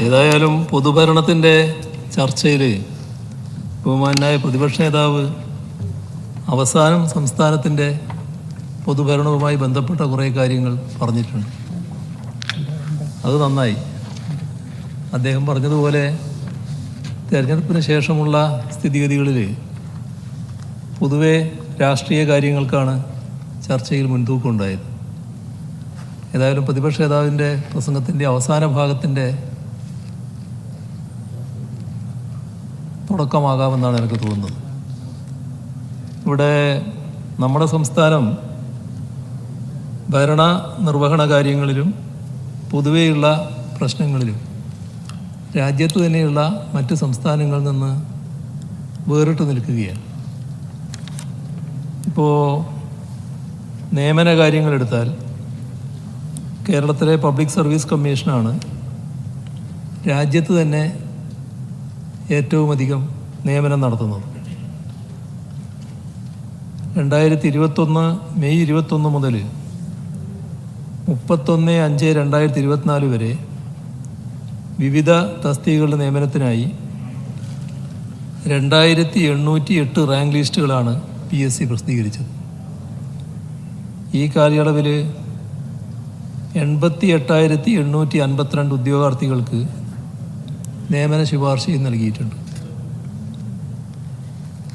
ഏതായാലും പൊതുഭരണത്തിന്റെ ചർച്ചയിൽ ബഹുമാനായ പ്രതിപക്ഷ നേതാവ് അവസാനം സംസ്ഥാനത്തിന്റെ പൊതുഭരണവുമായി ബന്ധപ്പെട്ട കുറേ കാര്യങ്ങൾ പറഞ്ഞിട്ടുണ്ട്. അത് നന്നായി. അദ്ദേഹം പറഞ്ഞതുപോലെ തിരഞ്ഞെടുപ്പിന് ശേഷമുള്ള സ്ഥിതിഗതികളിൽ പൊതുവെ രാഷ്ട്രീയ കാര്യങ്ങൾക്കാണ് ചർച്ചയിൽ മുൻതൂക്കം ഉണ്ടായത്. ഏതായാലും പ്രതിപക്ഷ നേതാവിന്റെ പ്രസംഗത്തിന്റെ അവസാന ഭാഗത്തിന്റെ തുടക്കമാകാമെന്നാണ് എനിക്ക് തോന്നുന്നത്. ഇവിടെ നമ്മുടെ സംസ്ഥാനം ഭരണ നിർവഹണ കാര്യങ്ങളിലും പൊതുവെയുള്ള പ്രശ്നങ്ങളിലും രാജ്യത്ത് തന്നെയുള്ള മറ്റ് സംസ്ഥാനങ്ങളിൽ നിന്ന് വേറിട്ട് നിൽക്കുകയാണ്. ഇപ്പോൾ നിയമന കാര്യങ്ങളെടുത്താൽ കേരളത്തിലെ പബ്ലിക് സർവീസ് കമ്മീഷനാണ് രാജ്യത്ത് തന്നെ ഏറ്റവും അധികം നിയമനം നടത്തുന്നത്. രണ്ടായിരത്തി ഇരുപത്തൊന്ന് മെയ് ഇരുപത്തൊന്ന് മുതൽ മുപ്പത്തൊന്ന് അഞ്ച് രണ്ടായിരത്തി ഇരുപത്തിനാല് വരെ വിവിധ തസ്തികകളുടെ നിയമനത്തിനായി രണ്ടായിരത്തി എണ്ണൂറ്റി എട്ട് റാങ്ക് ലിസ്റ്റുകളാണ് പി എസ് സി പ്രസിദ്ധീകരിച്ചത്. ഈ കാലയളവിൽ എൺപത്തി എട്ടായിരത്തി എണ്ണൂറ്റി അൻപത്തിരണ്ട് ഉദ്യോഗാർത്ഥികൾക്ക് നിയമന ശുപാർശയും നൽകിയിട്ടുണ്ട്.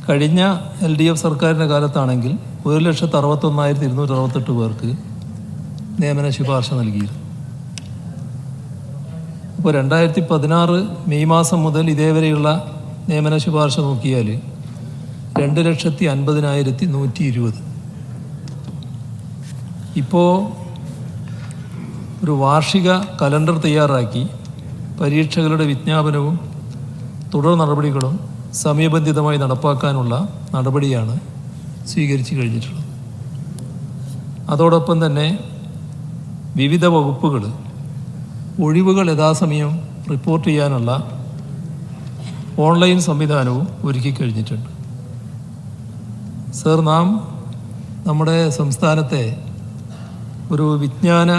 കഴിഞ്ഞ എൽ ഡി എഫ് സർക്കാരിന്റെ കാലത്താണെങ്കിൽ ഒരു ലക്ഷത്തി അറുപത്തൊന്നായിരത്തി ഇരുന്നൂറ്റി അറുപത്തെട്ട് പേർക്ക് നിയമന ശുപാർശ നൽകിയിരുന്നു. ഇപ്പോൾ രണ്ടായിരത്തി പതിനാറ് മെയ് മാസം മുതൽ ഇതേവരെയുള്ള നിയമന ശുപാർശ നോക്കിയാൽ രണ്ട് ലക്ഷത്തി അൻപതിനായിരത്തി നൂറ്റി ഇരുപത് ഇപ്പോൾ ഒരു വാർഷിക കലണ്ടർ തയ്യാറാക്കി പരീക്ഷകളുടെ വിജ്ഞാപനവും തുടർ നടപടികളും സമയബന്ധിതമായി നടപ്പാക്കാനുള്ള നടപടിയാണ് സ്വീകരിച്ചു കഴിഞ്ഞിട്ടുള്ളത്. അതോടൊപ്പം തന്നെ വിവിധ വകുപ്പുകൾ ഒഴിവുകൾ യഥാസമയം റിപ്പോർട്ട് ചെയ്യാനുള്ള ഓൺലൈൻ സംവിധാനവും ഒരുക്കി കഴിഞ്ഞിട്ടുണ്ട്. സർ നാം നമ്മുടെ സംസ്ഥാനത്തെ ഒരു വിജ്ഞാന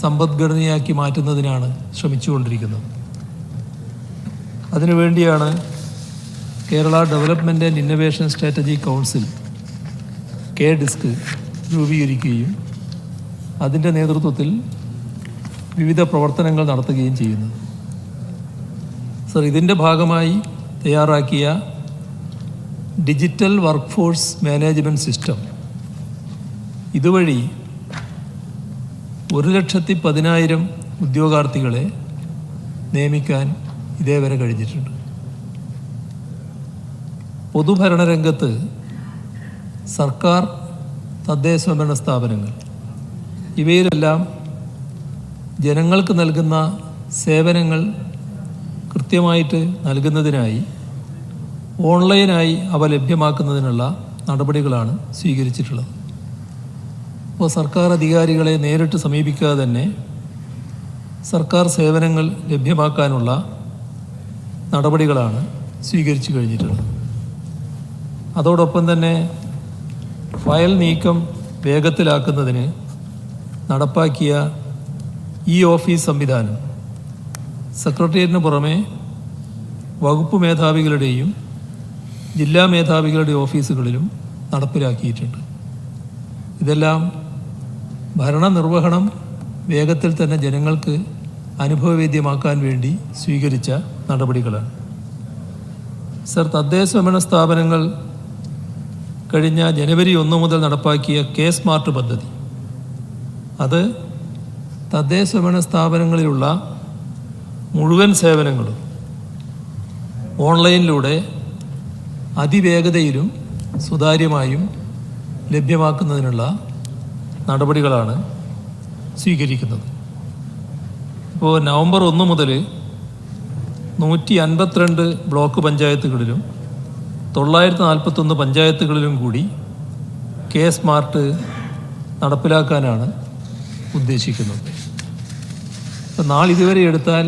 സമ്പദ്ഘടനയാക്കി മാറ്റുന്നതിനാണ് ശ്രമിച്ചുകൊണ്ടിരിക്കുന്നത്. അതിനുവേണ്ടിയാണ് Kerala development and innovation strategy council K disc രൂപീകരിക്കുകയും അതിന്റെ നേതൃത്വത്തിൽ വിവിധ പ്രവർത്തനങ്ങൾ നടത്തുകയും ചെയ്യുന്നത്. സർ ഇതിന്റെ ഭാഗമായി തയ്യാറാക്കിയ digital work force management system ഇതുവഴി ഒരു ലക്ഷത്തി പതിനായിരം ഉദ്യോഗാർത്ഥികളെ നിയമിക്കാൻ ഇതേവരെ കഴിഞ്ഞിട്ടുണ്ട്. പൊതുഭരണ രംഗത്ത് സർക്കാർ തദ്ദേശ സ്വയംഭരണ സ്ഥാപനങ്ങൾ ഇവയിലെല്ലാം ജനങ്ങൾക്ക് നൽകുന്ന സേവനങ്ങൾ കൃത്യമായിട്ട് നൽകുന്നതിനായി ഓൺലൈനായി അവ ലഭ്യമാക്കുന്നതിനുള്ള നടപടികളാണ് സ്വീകരിച്ചിട്ടുള്ളത്. അപ്പോൾ സർക്കാർ അധികാരികളെ നേരിട്ട് സമീപിക്കാതെ തന്നെ സർക്കാർ സേവനങ്ങൾ ലഭ്യമാക്കാനുള്ള നടപടികളാണ് സ്വീകരിച്ചു കഴിഞ്ഞിട്ടുള്ളത്. അതോടൊപ്പം തന്നെ ഫയൽ നീക്കം വേഗത്തിലാക്കുന്നതിന് നടപ്പാക്കിയ ഇ ഓഫീസ് സംവിധാനം സെക്രട്ടേറിയറ്റിന് പുറമെ വകുപ്പ് മേധാവികളുടെയും ജില്ലാ മേധാവികളുടെ ഓഫീസുകളിലും നടപ്പിലാക്കിയിട്ടുണ്ട്. ഇതെല്ലാം ഭരണനിർവഹണം വേഗത്തിൽ തന്നെ ജനങ്ങൾക്ക് അനുഭവവേദ്യമാക്കാൻ വേണ്ടി സ്വീകരിച്ച നടപടികളാണ് സർ തദ്ദേശ ഭരണ സ്ഥാപനങ്ങൾ കഴിഞ്ഞ ജനുവരി ഒന്ന് മുതൽ നടപ്പാക്കിയ കെ സ്മാർട്ട് പദ്ധതി. അത് തദ്ദേശ ഭരണ സ്ഥാപനങ്ങളിലുള്ള മുഴുവൻ സേവനങ്ങളും ഓൺലൈനിലൂടെ അതിവേഗതയിലും സുതാര്യമായും ലഭ്യമാക്കുന്നതിനുള്ള നടപടികളാണ് സ്വീകരിക്കുന്നത്. ഇപ്പോൾ നവംബർ ഒന്ന് മുതൽ നൂറ്റി അൻപത്തിരണ്ട് ബ്ലോക്ക് പഞ്ചായത്തുകളിലും തൊള്ളായിരത്തി നാൽപ്പത്തൊന്ന് പഞ്ചായത്തുകളിലും കൂടി കെ സ്മാർട്ട് നടപ്പിലാക്കാനാണ് ഉദ്ദേശിക്കുന്നത്. നാളിതുവരെ എടുത്താൽ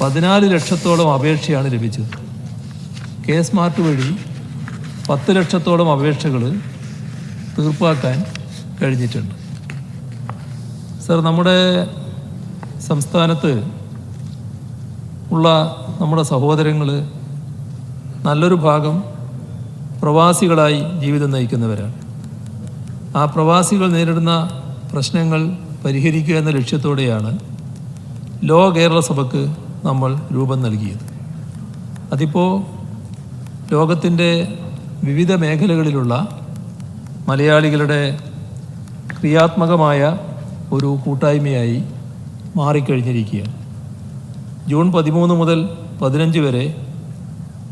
പതിനാല് ലക്ഷത്തോളം അപേക്ഷയാണ് ലഭിച്ചത്. കെ സ്മാർട്ട് വഴി പത്ത് ലക്ഷത്തോളം അപേക്ഷകൾ തീർപ്പാക്കാൻ കഴിഞ്ഞിട്ടുണ്ട്. സർ നമ്മുടെ സംസ്ഥാനത്ത് ഉള്ള നമ്മുടെ സഹോദരങ്ങൾ നല്ലൊരു ഭാഗം പ്രവാസികളായി ജീവിതം നയിക്കുന്നവരാണ്. ആ പ്രവാസികൾ നേരിടുന്ന പ്രശ്നങ്ങൾ പരിഹരിക്കുക എന്ന ലക്ഷ്യത്തോടെയാണ് ലോ കേരള സഭയ്ക്ക് നമ്മൾ രൂപം നൽകിയത്. അതിപ്പോൾ ലോകത്തിന്റെ വിവിധ മേഖലകളിലുള്ള മലയാളികളുടെ ക്രിയാത്മകമായ ഒരു കൂട്ടായ്മയായി മാറിക്കഴിഞ്ഞിരിക്കുകയാണ്. ജൂൺ പതിമൂന്ന് മുതൽ പതിനഞ്ച് വരെ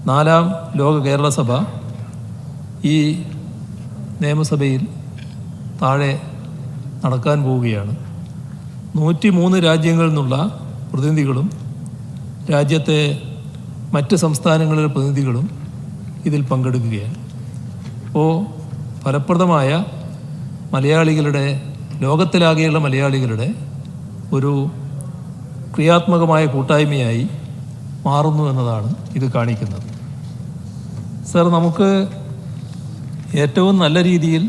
നാലാം ലോക കേരള സഭ ഈ നിയമസഭയിൽ താഴെ നടക്കാൻ പോവുകയാണ്. നൂറ്റി മൂന്ന് രാജ്യങ്ങളിൽ നിന്നുള്ള പ്രതിനിധികളും രാജ്യത്തെ മറ്റ് സംസ്ഥാനങ്ങളിലെ പ്രതിനിധികളും ഇതിൽ പങ്കെടുക്കുകയാണ്. അപ്പോൾ ഫലപ്രദമായ മലയാളികളുടെ ലോകത്തിലാകെയുള്ള മലയാളികളുടെ ഒരു ക്രിയാത്മകമായ കൂട്ടായ്മയായി മാറുന്നു എന്നതാണ് ഇത് കാണിക്കുന്നത്. സർ നമുക്ക് ഏറ്റവും നല്ല രീതിയിൽ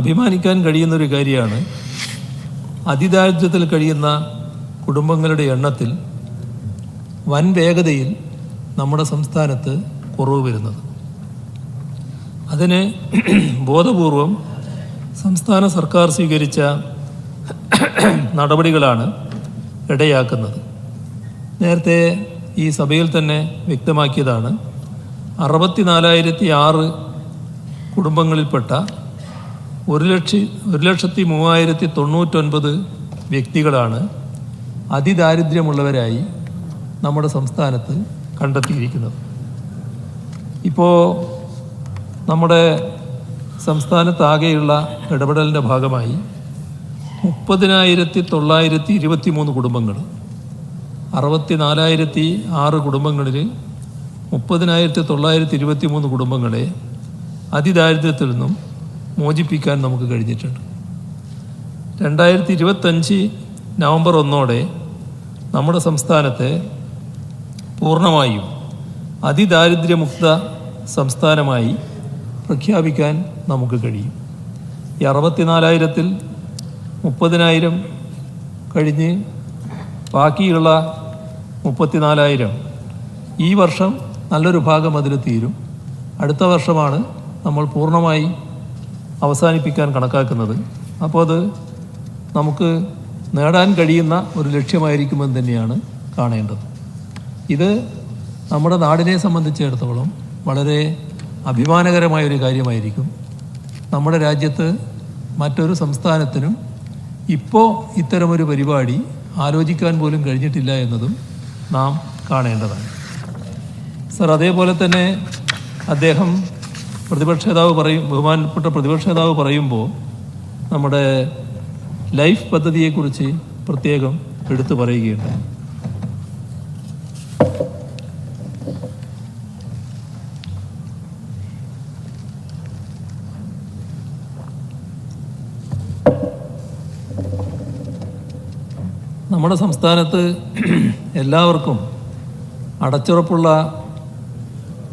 അഭിമാനിക്കാൻ കഴിയുന്ന ഒരു കാര്യമാണ് അതിദാരിദ്ര്യത്തിൽ കഴിയുന്ന കുടുംബങ്ങളുടെ എണ്ണത്തിൽ വൻ വേഗതയിൽ നമ്മുടെ സംസ്ഥാനത്ത് കുറവ് വരുന്നത്. അതിന് ബോധപൂർവം സംസ്ഥാന സർക്കാർ സ്വീകരിച്ച നടപടികളാണ് ഇടയാക്കുന്നത്. നേരത്തെ ഈ സഭയിൽ തന്നെ വ്യക്തമാക്കിയതാണ്. അറുപത്തിനാലായിരത്തി ആറ് കുടുംബങ്ങളിൽപ്പെട്ട ഒരു ലക്ഷ ഒരു ലക്ഷത്തി മൂവായിരത്തി തൊണ്ണൂറ്റൊൻപത് വ്യക്തികളാണ് അതിദാരിദ്ര്യമുള്ളവരായി നമ്മുടെ സംസ്ഥാനത്ത് കണ്ടെത്തിയിരിക്കുന്നത്. ഇപ്പോൾ നമ്മുടെ സംസ്ഥാനത്താകെയുള്ള ഇടപെടലിന്റെ ഭാഗമായി മുപ്പതിനായിരത്തി തൊള്ളായിരത്തി ഇരുപത്തി മൂന്ന് കുടുംബങ്ങൾ. അറുപത്തി നാലായിരത്തി ആറ് കുടുംബങ്ങളിൽ മുപ്പതിനായിരത്തി തൊള്ളായിരത്തി ഇരുപത്തി മൂന്ന് കുടുംബങ്ങളെ അതിദാരിദ്ര്യത്തിൽ നിന്നും മോചിപ്പിക്കാൻ നമുക്ക് കഴിഞ്ഞിട്ടുണ്ട്. രണ്ടായിരത്തി ഇരുപത്തഞ്ച് നവംബർ ഒന്നോടെ നമ്മുടെ സംസ്ഥാനത്തെ പൂർണമായും അതിദാരിദ്ര്യമുക്ത സംസ്ഥാനമായി പ്രഖ്യാപിക്കാൻ നമുക്ക് കഴിയും. ഈ അറുപത്തിനാലായിരത്തിൽ മുപ്പതിനായിരം കഴിഞ്ഞ് ബാക്കിയുള്ള മുപ്പത്തിനാലായിരം. ഈ വർഷം നല്ലൊരു ഭാഗം അതിൽ തീരും. അടുത്ത വർഷമാണ് നമ്മൾ പൂർണമായി അവസാനിപ്പിക്കാൻ കണക്കാക്കുന്നത്. അപ്പോൾ അത് നമുക്ക് നേടാൻ കഴിയുന്ന ഒരു ലക്ഷ്യമായിരിക്കുമെന്ന് തന്നെയാണ് കാണേണ്ടത്. ഇത് നമ്മുടെ നാടിനെ സംബന്ധിച്ചിടത്തോളം വളരെ അഭിമാനകരമായ ഒരു കാര്യമായിരിക്കും. നമ്മുടെ രാജ്യത്ത് മറ്റൊരു സംസ്ഥാനത്തിനും ഇപ്പോൾ ഇത്തരമൊരു പരിപാടി ആലോചിക്കാൻ പോലും കഴിഞ്ഞിട്ടില്ല എന്നതും നാം കാണേണ്ടതാണ്. സർ അതേപോലെ തന്നെ അദ്ദേഹം പ്രതിപക്ഷ നേതാവ് പറയും ബഹുമാനപ്പെട്ട പ്രതിപക്ഷ നേതാവ് പറയുമ്പോൾ നമ്മുടെ ലൈഫ് പദ്ധതിയെക്കുറിച്ച് പ്രത്യേകം എടുത്തു പറയുകയുണ്ടായി. നമ്മുടെ സംസ്ഥാനത്ത് എല്ലാവർക്കും അടച്ചുറപ്പുള്ള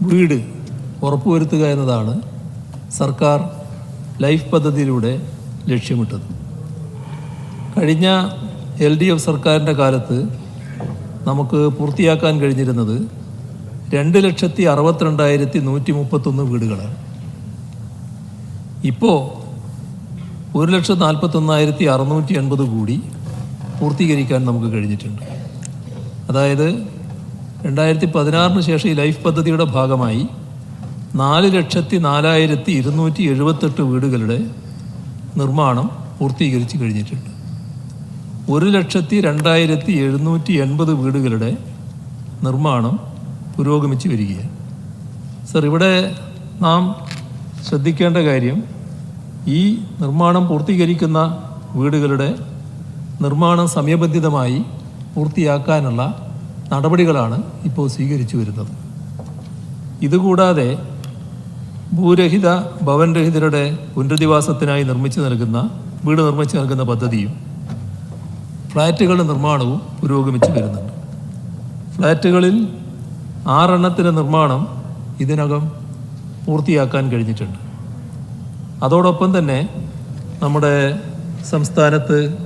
വീട് ഉറപ്പുവരുത്തുക എന്നതാണ് സർക്കാർ ലൈഫ് പദ്ധതിയിലൂടെ ലക്ഷ്യമിട്ടത്. കഴിഞ്ഞ എൽ ഡി എഫ് സർക്കാരിന്റെ കാലത്ത് നമുക്ക് പൂർത്തിയാക്കാൻ കഴിഞ്ഞിരുന്നത് രണ്ട് ലക്ഷത്തി അറുപത്തിരണ്ടായിരത്തി നൂറ്റി മുപ്പത്തൊന്ന് വീടുകളാണ്. ഇപ്പോൾ ഒരു ലക്ഷത്തി നാൽപ്പത്തൊന്നായിരത്തി അറുന്നൂറ്റി എൺപത് കൂടി പൂർത്തീകരിക്കാൻ നമുക്ക് കഴിഞ്ഞിട്ടുണ്ട്. അതായത് രണ്ടായിരത്തി പതിനാറിന് ശേഷം ഈ ലൈഫ് പദ്ധതിയുടെ ഭാഗമായി നാല് ലക്ഷത്തി നാലായിരത്തി ഇരുന്നൂറ്റി എഴുപത്തെട്ട് വീടുകളുടെ നിർമ്മാണം പൂർത്തീകരിച്ച് കഴിഞ്ഞിട്ടുണ്ട്. ഒരു ലക്ഷത്തി രണ്ടായിരത്തി എഴുന്നൂറ്റി എൺപത് വീടുകളുടെ നിർമ്മാണം പുരോഗമിച്ച് വരികയാണ്. സർ ഇവിടെ നാം ശ്രദ്ധിക്കേണ്ട കാര്യം ഈ നിർമ്മാണം പൂർത്തീകരിക്കുന്ന വീടുകളുടെ നിർമ്മാണം സമയബന്ധിതമായി പൂർത്തിയാക്കാനുള്ള നടപടികളാണ് ഇപ്പോൾ സ്വീകരിച്ചു വരുന്നത്. ഇതുകൂടാതെ ഭൂരഹിത ഭവൻരഹിതരുടെ പുനരധിവാസത്തിനായി നിർമ്മിച്ചു നൽകുന്ന വീട് നിർമ്മിച്ചു നൽകുന്ന പദ്ധതിയും ഫ്ലാറ്റുകളുടെ നിർമ്മാണവും പുരോഗമിച്ചു വരുന്നുണ്ട്. ഫ്ലാറ്റുകളിൽ ആറെണ്ണത്തിന്റെ നിർമ്മാണം ഇതിനകം പൂർത്തിയാക്കാൻ കഴിഞ്ഞിട്ടുണ്ട്. അതോടൊപ്പം തന്നെ നമ്മുടെ സംസ്ഥാനത്ത്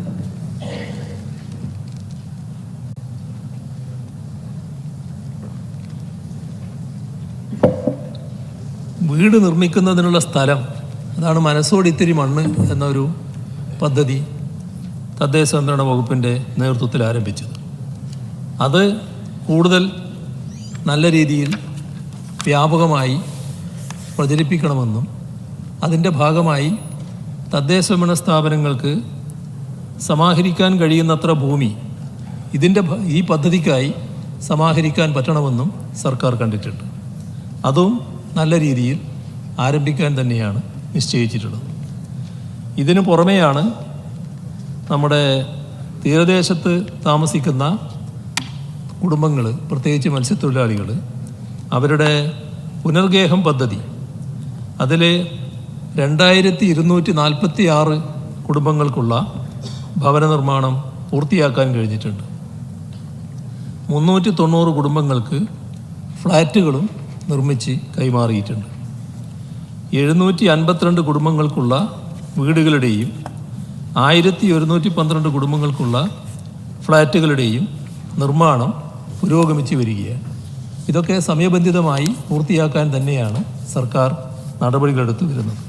വീട് നിർമ്മിക്കുന്നതിനുള്ള സ്ഥലം. അതാണ് മനസ്സോട് ഇത്തിരി മണ്ണ് എന്നൊരു പദ്ധതി തദ്ദേശ സ്വയംഭരണ വകുപ്പിന്റെ നേതൃത്വത്തിൽ ആരംഭിച്ചത്. അത് കൂടുതൽ നല്ല രീതിയിൽ വ്യാപകമായി പ്രചരിപ്പിക്കണമെന്നും അതിന്റെ ഭാഗമായി തദ്ദേശ സ്വയംഭരണ സ്ഥാപനങ്ങൾക്ക് സമാഹരിക്കാൻ കഴിയുന്നത്ര ഭൂമി ഇതിന്റെ ഈ പദ്ധതിക്കായി സമാഹരിക്കാൻ പറ്റണമെന്നും സർക്കാർ കണ്ടിട്ടുണ്ട്. അതും നല്ല രീതിയിൽ ആരംഭിക്കാൻ തന്നെയാണ് നിശ്ചയിച്ചിട്ടുള്ളത്. ഇതിനു പുറമെയാണ് നമ്മുടെ തീരദേശത്ത് താമസിക്കുന്ന കുടുംബങ്ങൾ പ്രത്യേകിച്ച് മത്സ്യത്തൊഴിലാളികൾ അവരുടെ പുനർഗേഹം പദ്ധതി. അതിൽ രണ്ടായിരത്തി ഇരുന്നൂറ്റി നാൽപ്പത്തി ആറ് കുടുംബങ്ങൾക്കുള്ള ഭവന നിർമ്മാണം പൂർത്തിയാക്കാൻ കഴിഞ്ഞിട്ടുണ്ട്. മുന്നൂറ്റി തൊണ്ണൂറ് കുടുംബങ്ങൾക്ക് ഫ്ലാറ്റുകളും നിർമ്മിച്ച് കൈമാറിയിട്ടുണ്ട്. എഴുന്നൂറ്റി അൻപത്തിരണ്ട് കുടുംബങ്ങൾക്കുള്ള വീടുകളുടെയും ആയിരത്തി ഒരുന്നൂറ്റി പന്ത്രണ്ട് കുടുംബങ്ങൾക്കുള്ള ഫ്ലാറ്റുകളുടെയും നിർമ്മാണം പുരോഗമിച്ച് വരികയാണ്. ഇതൊക്കെ സമയബന്ധിതമായി പൂർത്തിയാക്കാൻ തന്നെയാണ് സർക്കാർ നടപടികളെടുത്തു വരുന്നത്.